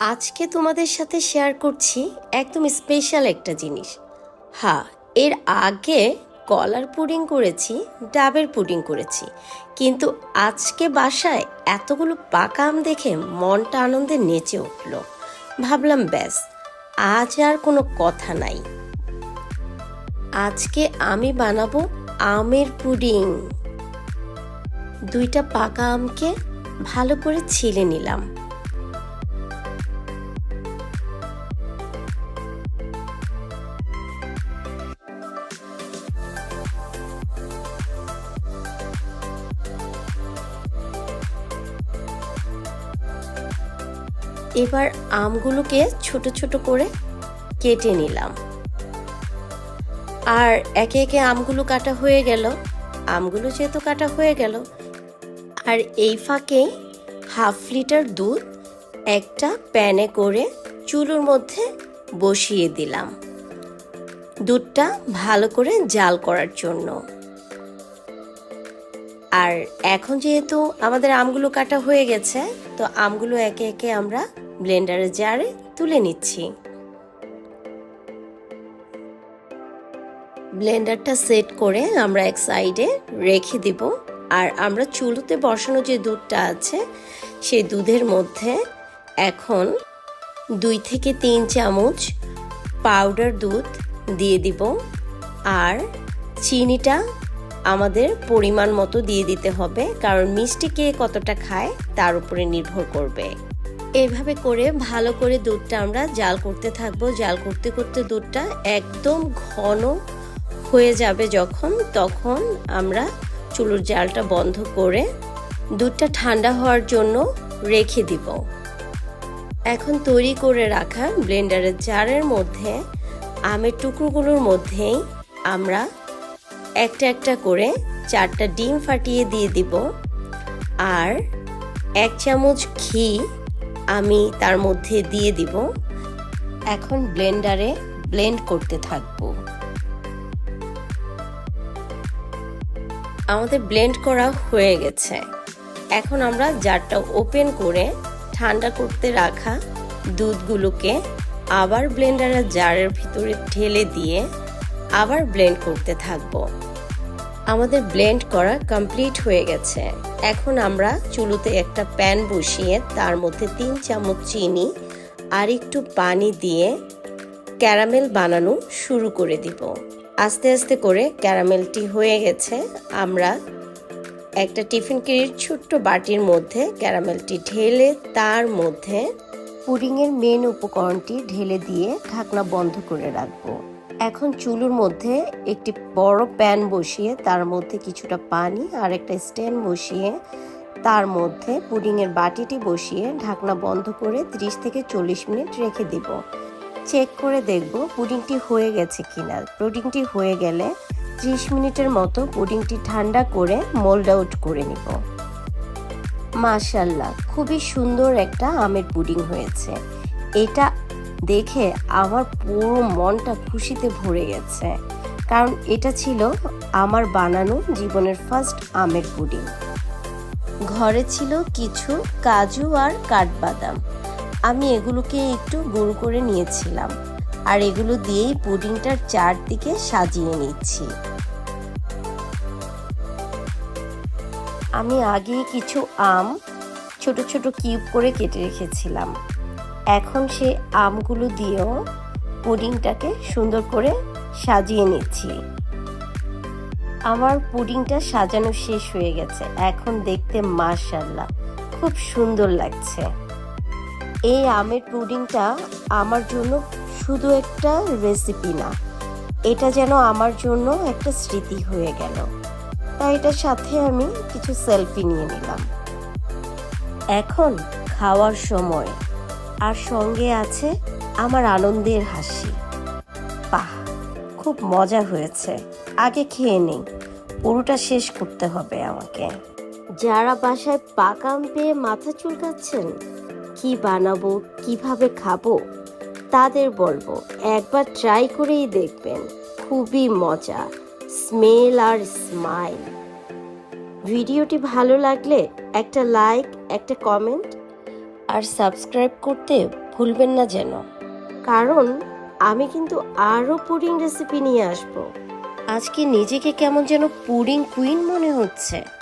আজকে তোমাদের সাথে শেয়ার করছি একদম স্পেশাল একটা জিনিস। হ্যাঁ এর আগে কলার পুডিং করেছি, ডাবের পুডিং করেছি। কিন্তু আজকে বাসায় এতগুলো পাকা আম দেখে মনটা আনন্দে নেচে উঠল। ভাবলাম, ব্যাস, আজ আর কোনো কথা নাই। আজকে আমি বানাবো আমের পুডিং দুইটা পাকা আমকে ভালো করে ছিলে নিলাম। এবার আমগুলোকে ছোট ছোট করে কেটে নিলাম। আর একে একে আমগুলো কাটা হয়ে গেল। আমগুলো যেহেতু কাটা হয়ে গেল, আর এই ফাঁকে হাফ লিটার দুধ একটা প্যানে করে চুলোর মধ্যে বসিয়ে দিলাম। দুধটা ভালো করে জাল করার জন্য। আর এখন যেহেতু আমাদের আমগুলো কাটা হয়ে গেছে, তো আমগুলো একে একে আমরা ব্লেন্ডারের জারে তুলে নিচ্ছি। ব্লেন্ডারটা সেট করে আমরা এক সাইডে রেখে দিব। আর আমরা চুলোতে বসানো যে দুধটা আছে, সেই দুধের মধ্যে এখন দুই থেকে তিন চামচ পাউডার দুধ দিয়ে দিব। আর চিনিটা আমাদের পরিমাণ মতো দিয়ে দিতে হবে, কারণ মিষ্টি কে কতটা খায় তার উপরে নির্ভর করবে। এভাবে করে ভালো করে দুধটা আমরা জাল করতে থাকব। জাল করতে করতে দুধটা একদম ঘন হয়ে যাবে যখন, তখন আমরা চুলোর জালটা বন্ধ করে দুধটা ঠান্ডা হওয়ার জন্য রেখে দিব। এখন তৈরি করে রাখা ব্লেন্ডারের জারের মধ্যে, আমের টুকরোগুলোর মধ্যেই আমরা একটা একটা করে চারটা ডিম ফাটিয়ে দিয়ে দিব। আর এক চামচ ঘি আমি তার মধ্যে দিয়ে দিব। এখন ব্লেন্ডারে ব্লেন্ড করতে থাকব। আমাদের ব্লেন্ড করা হয়ে গেছে। এখন আমরা জারটা ওপেন করে ঠান্ডা করতে রাখা দুধগুলোকে আবার ব্লেন্ডারের জারের ভিতরে ঢেলে দিয়ে আবার ব্লেন্ড করতে থাকব। আমাদের ব্লেন্ড করা কমপ্লিট হয়ে গেছে। এখন আমরা চুলোতে একটা প্যান বসিয়ে তার মধ্যে তিন চামচ চিনি আর একটু পানি দিয়ে ক্যারামেল বানানো শুরু করে দিব। আস্তে আস্তে করে ক্যারামেলটি হয়ে গেছে। আমরা একটা টিফিন কিরির ছোট্ট বাটির মধ্যে ক্যারামেলটি ঢেলে তার মধ্যে পুডিংয়ের মেন উপকরণটি ঢেলে দিয়ে ঢাকনা বন্ধ করে রাখব। এখন চুলোর মধ্যে একটি বড় প্যান বসিয়ে তার মধ্যে কিছুটা পানি আর একটা স্ট্যান্ড বসিয়ে তার মধ্যে পুডিংয়ের বাটিটি বসিয়ে ঢাকনা বন্ধ করে 30 থেকে চল্লিশ মিনিট রেখে দিব। চেক করে দেখব পুডিংটি হয়ে গেছে কিনা। পুডিংটি হয়ে গেলে 30 মিনিটের মতো পুডিংটি ঠান্ডা করে মোল্ড আউট করে নিব। মাশাল্লাহ খুবই সুন্দর একটা আমের পুডিং হয়েছে। এটা দেখে আমার পুরো মনটা খুশিতে ভরে গেছে। কারণ এটা ছিল আমার বানানো জীবনের ফার্স্ট আমের পুডিং। ঘরে ছিল কিছু কাজু আর কাঠবাদাম। আমি এগুলোকে একটু গুঁড়ো করে নিয়েছিলাম। আর এগুলো দিয়েই পুডিংটার চারদিকে সাজিয়ে নিচ্ছি। আমি আগে কিছু আম ছোট ছোট কিউব করে কেটে রেখেছিলাম। এখন সে আমগুলো দিয়েও পুডিংটাকে সুন্দর করে সাজিয়ে নিচ্ছি। আমার পুডিংটা সাজানো শেষ হয়ে গেছে। এখন দেখতে মাশাল্লাহ খুব সুন্দর লাগছে। এই আমের পুডিংটা আমার জন্য শুধু একটা রেসিপি না, এটা যেন আমার জন্য একটা স্মৃতি হয়ে গেল। তাই এটার সাথে আমি কিছু সেলফি নিয়ে নিলাম। এখন খাওয়ার সময়। আর সঙ্গে আছে আমার আনন্দের হাসি। বাহ, খুব মজা হয়েছে। আগে খেয়ে নেই। পুরোটা শেষ করতে হবে আমাকে। যারা বাসায় পাকাম পেয়ে মাথা চুলকাচ্ছেন, কি বানাবো, কীভাবে খাব, তাদের বলব, একবার ট্রাই করেই দেখবেন। খুবই মজা। স্মেল আর স্মাইল। ভিডিওটি ভালো লাগলে একটা লাইক, একটা কমেন্ট আর সাবস্ক্রাইব করতে ভুলবেন না যেন। কারণ আমি কিন্তু আরও পুডিং রেসিপি নিয়ে আসব। আজকে নিজেকে কেমন যেন পুডিং কুইন মনে হচ্ছে।